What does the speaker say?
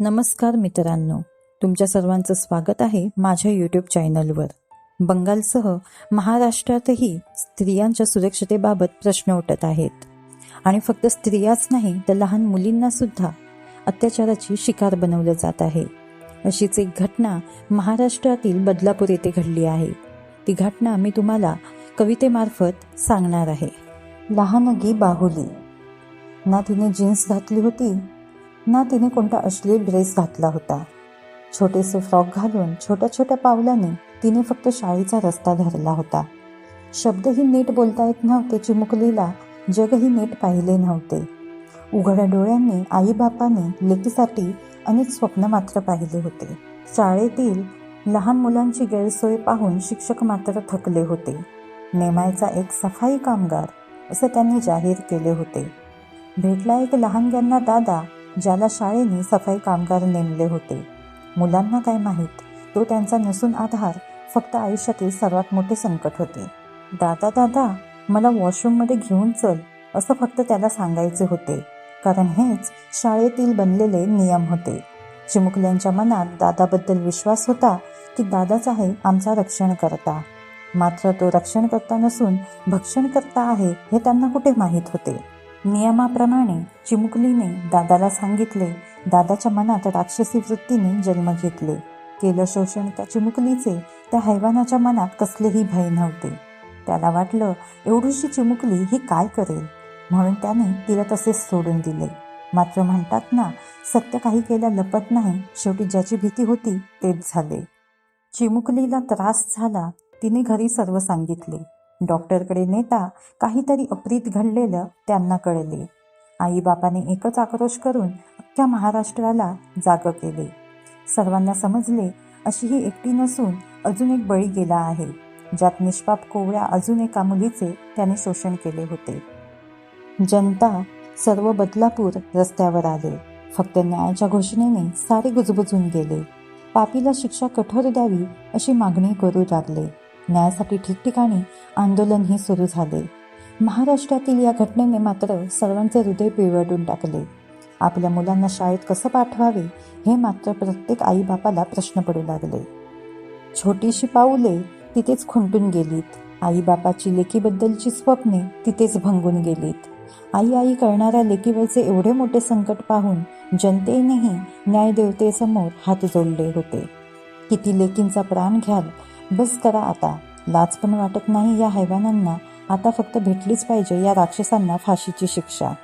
नमस्कार मित्रांनो. तुमच्या सर्वांचं स्वागत आहे माझ्या यूट्यूब चॅनलवर बंगालसह महाराष्ट्रातही स्त्रियांच्या सुरक्षतेबाबत प्रश्न उठत आहेत. आणि फक्त स्त्रियाच नाही तर लहान मुलींना सुद्धा अत्याचाराची शिकार बनवलं जात आहे. अशीच एक घटना महाराष्ट्रातील बदलापूर येथे घडली आहे. ती घटना मी तुम्हाला कवितेमार्फत सांगणार आहे. लहानगी बाहुली. ना तिने जीन्स घातली होती ना तिने कोणता अश्लील ड्रेस घातला होता. छोटेसे फ्रॉक घालून छोट्या छोट्या पावलाने तिने फक्त शाळेचा रस्ता धरला होता. शब्दही नीट बोलता येत नव्हते. चिमुकलीला जगही नीट पाहिले नव्हते. उघड्या डोळ्यांनी आईबापाने लेकीसाठी अनेक स्वप्न मात्र पाहिले होते. शाळेतील लहान मुलांची गैरसोय पाहून शिक्षक मात्र थकले होते. नेमायचा एक सफाई कामगार असं त्यांनी जाहीर केले होते. भेटला एक लहानग्यांना दादा ज्याला शाळेने सफाई कामगार नेमले होते. मुलांना काय माहीत? तो त्यांचा नसून आधार फक्त आयुष्यातील सर्वात मोठे संकट होते. दादा दादा मला वॉशरूममध्ये घेऊन चल असं फक्त त्याला सांगायचे होते. कारण हेच शाळेतील बनलेले नियम होते. चिमुकल्यांच्या मनात दादाबद्दल विश्वास होता की दादाच आहे आमचा रक्षण करता मात्र तो रक्षण करता नसून भक्षण करता आहे हे त्यांना कुठे माहीत होते? नियमाप्रमाणे चिमुकलीने दादाला सांगितले दादाच्या मनात राक्षसी वृत्तीने जन्म घेतले. केलं शोषण त्या चिमुकलीचे त्या हैवानाच्या मनात कसलेही भय नव्हते. त्याला वाटलं एवढीशी चिमुकली ही काय करेल? म्हणून त्याने तिला तसेच सोडून दिले. मात्र म्हणतात ना सत्य काही केल्या लपत नाही शेवटी ज्याची भीती होती तेच झाले. चिमुकलीला त्रास झाला तिने घरी सर्व सांगितले. डॉक्टरकडे नेता काहीतरी अप्रीत घडलेलं त्यांना कळले. आईबापाने एकच आक्रोश करून अख्ख्या महाराष्ट्राला जाग केले. सर्वांना समजले अशी ही एकटी नसून अजून एक बळी गेला आहे ज्यात निष्पाप कोवळ्या अजून एका मुलीचे त्याने शोषण केले होते. जनता सर्व बदलापूर रस्त्यावर आले. फक्त न्यायाच्या घोषणेने सारे गुजबुजून गेले. पापीला शिक्षा कठोर द्यावी अशी मागणी करू लागले. न्यायासाठी ठिकठिकाणी आंदोलनही सुरू झाले. महाराष्ट्रातील या घटनेने मात्र सर्वांचे हृदय पिळवटून टाकले. आपल्या मुलांना शाळेत कसं पाठवावे हे मात्र प्रत्येक आईबापाला प्रश्न पडू लागले. छोटीशी पाऊले तिथेच खुंटून गेलीत. आईबापाची लेकीबद्दलची स्वप्ने तिथेच भंगून गेलीत. आई आई करणाऱ्या लेकीवरचे एवढे मोठे संकट पाहून जनतेनेही न्यायदेवतेसमोर हात जोडले होते. किती लेकींचा प्राण घ्याल बस करा आता. लाच पण वाटत नाही या हैवानांना. आता फक्त भेटलीच पाहिजे या राक्षसांना फाशीची शिक्षा.